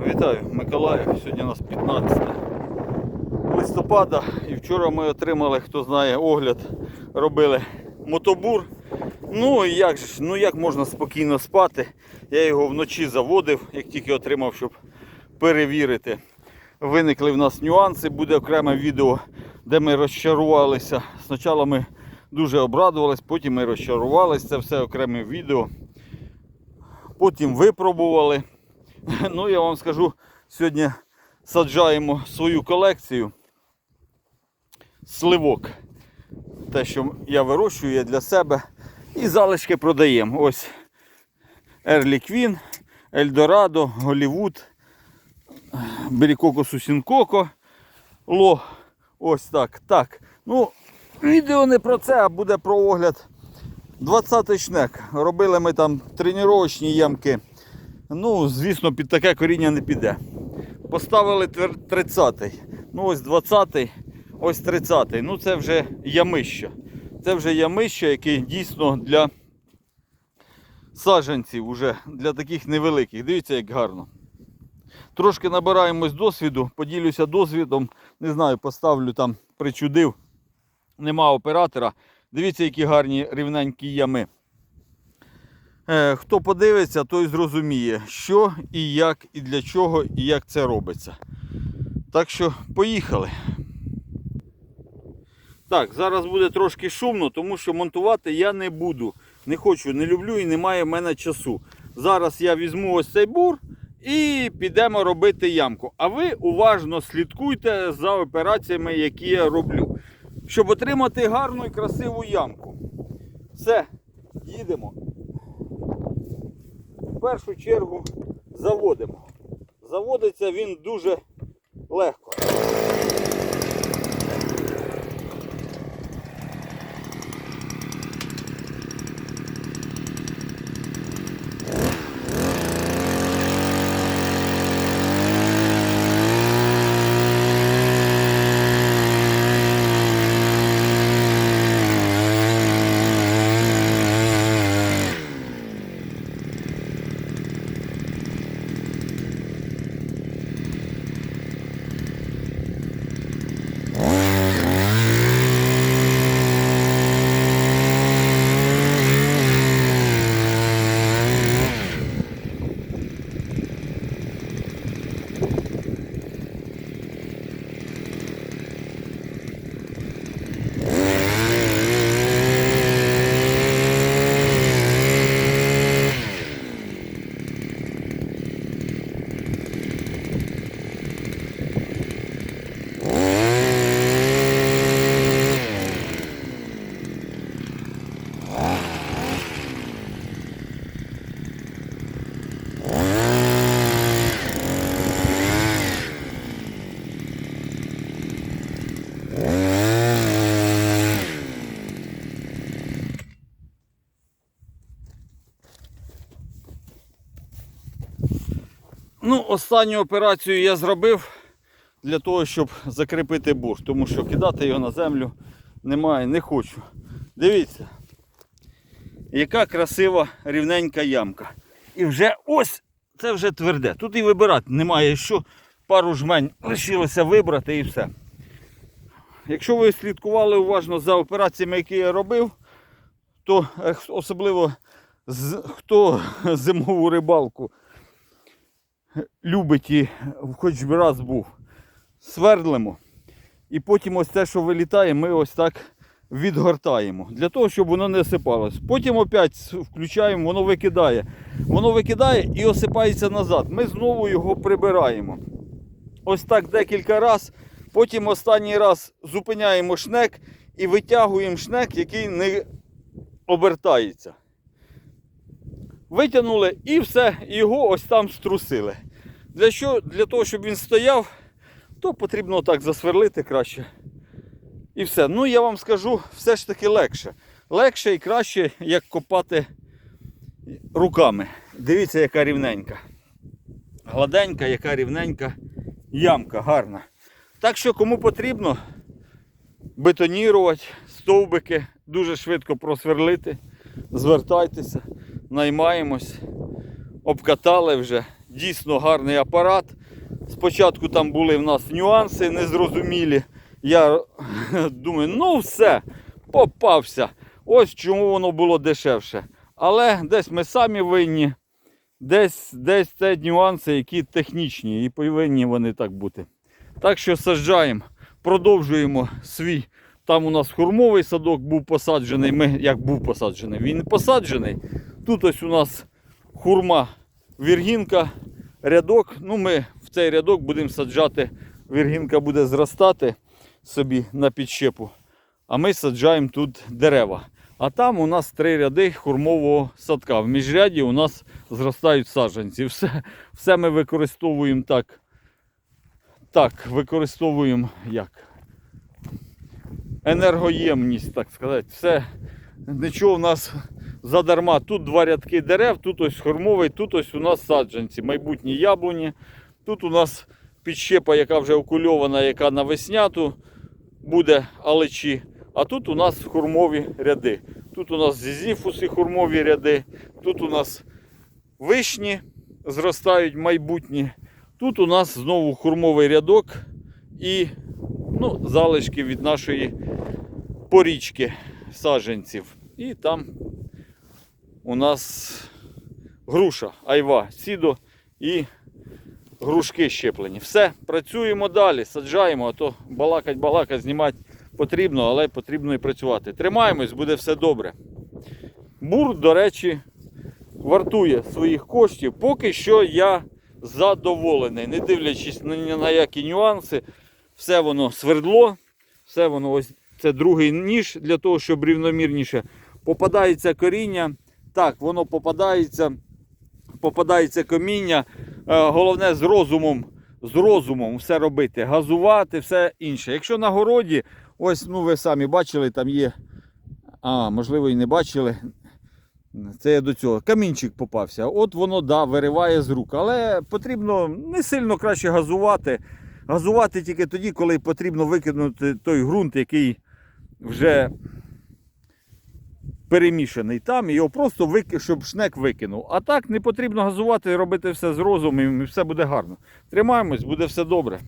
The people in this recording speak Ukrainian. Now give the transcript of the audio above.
Вітаю, Миколаїв. Сьогодні у нас 15 листопада і вчора ми отримали, хто знає, огляд, робили мотобур. Ну і як ж, ну як можна спокійно спати? Я його вночі заводив, як тільки отримав, щоб перевірити. Виникли в нас нюанси, буде окреме відео, де ми розчарувалися. Спочатку ми дуже обрадувались, потім ми розчарувалися. Це все окреме відео. Потім випробували. Ну, я вам скажу, сьогодні саджаємо свою колекцію сливок. Те, що я вирощую, я для себе. І залишки продаємо. Ось Ерлі Квін, Ельдорадо, Голівуд, Берікоко Сусінкоко, Ло. Ось так. Так. Ну, відео не про це, а буде про огляд 20-й шнек. Робили ми там тренувачні ямки. Ну, звісно, під таке коріння не піде. Поставили 30-й. Ну, ось 20-й, ось 30-й. Ну, це вже ямище. Це вже ямище, яке дійсно для саджанців, уже для таких невеликих. Дивіться, як гарно. Трошки набираємось досвіду, поділюся досвідом. Не знаю, поставлю там, причудив. Нема оператора. Дивіться, які гарні рівненькі ями. Е, Хто подивиться, той зрозуміє, що і як, і для чого, і як це робиться. Так що поїхали. Так, зараз буде трошки шумно, тому що монтувати я не буду. Не хочу, не люблю і немає в мене часу. Зараз я візьму ось цей бур і підемо робити ямку. А ви уважно слідкуйте за операціями, які я роблю, щоб отримати гарну і красиву ямку. Все, їдемо. Першу чергу заводимо. Заводиться він дуже легко. Ну, останню операцію я зробив для того, щоб закріпити бур, тому що кидати його на землю немає, не хочу. Дивіться, яка красива рівненька ямка. І вже ось це вже тверде. Тут і вибирати немає що. Пару жмень лишилося вибрати і все. Якщо ви слідкували уважно за операціями, які я робив, то особливо хто зимову рибалку любить і хоч би раз був. Свердлимо. І потім ось те, що вилітає, ми ось так відгортаємо. Для того, щоб воно не осипалось. Потім опять включаємо, воно викидає. Воно викидає і осипається назад. Ми знову його прибираємо. Ось так декілька разів. Потім останній раз зупиняємо шнек і витягуємо шнек, який не обертається. Витягнули і все, його ось там струсили. Для, що? Для того, щоб він стояв, то потрібно так засверлити краще. І все. Ну, я вам скажу, все ж таки легше. Легше і краще, як копати руками. Дивіться, яка рівненька. Гладенька, яка рівненька ямка, гарна. Так що, кому потрібно бетонірувати, стовбики, дуже швидко просверлити, звертайтеся, наймаємось, обкатали вже. дійсно гарний апарат. Спочатку там були в нас нюанси незрозумілі. Я думаю, ну все, попався. Ось чому воно було дешевше. Але десь ми самі винні, десь, десь це нюанси, які технічні, і повинні вони так бути. Так що саджаємо, продовжуємо свій. Там у нас хурмовий садок був посаджений. Ми як був посаджений, він посаджений. Тут ось у нас хурма віргінка, рядок. Ну, ми в цей рядок будемо саджати. Віргінка буде зростати собі на підщепу. А ми саджаємо тут дерева. А там у нас три ряди хурмового садка. В міжряді у нас зростають саджанці. Все, все ми використовуємо так. Так, використовуємо як? Енергоємність, так сказати. Все, нічого в нас задарма. Тут два рядки дерев, тут ось хормовий, тут ось у нас саджанці, майбутні яблуні. Тут у нас підщепа, яка вже окульована, яка на весняту буде алечі. А тут у нас хурмові ряди. Тут у нас зізіфуси хурмові ряди. Тут у нас вишні зростають майбутні. Тут у нас знову хурмовий рядок і ну, залишки від нашої порічки саджанців. І там у нас груша, айва, сідо і грушки щеплені. Все, працюємо далі, саджаємо, а то балакать, балакать, знімати потрібно, але потрібно і працювати. Тримаємось, буде все добре. Бур, до речі, вартує своїх коштів. Поки що я задоволений, не дивлячись ні на які нюанси, все воно свердло, все воно ось це другий ніж для того, щоб рівномірніше. Попадається коріння. Так, воно попадається, попадається коміння. Е, Головне з розумом, з розумом все робити, газувати, все інше. Якщо на городі, ось ну ви самі бачили, там є. А, можливо, і не бачили. Це я до цього. Камінчик попався. От воно да, вириває з рук. Але потрібно не сильно краще газувати. Газувати тільки тоді, коли потрібно викинути той ґрунт, який вже перемішаний там, і його просто вики... щоб шнек викинув. А так не потрібно газувати, робити все з розумом, і все буде гарно. Тримаємось, буде все добре.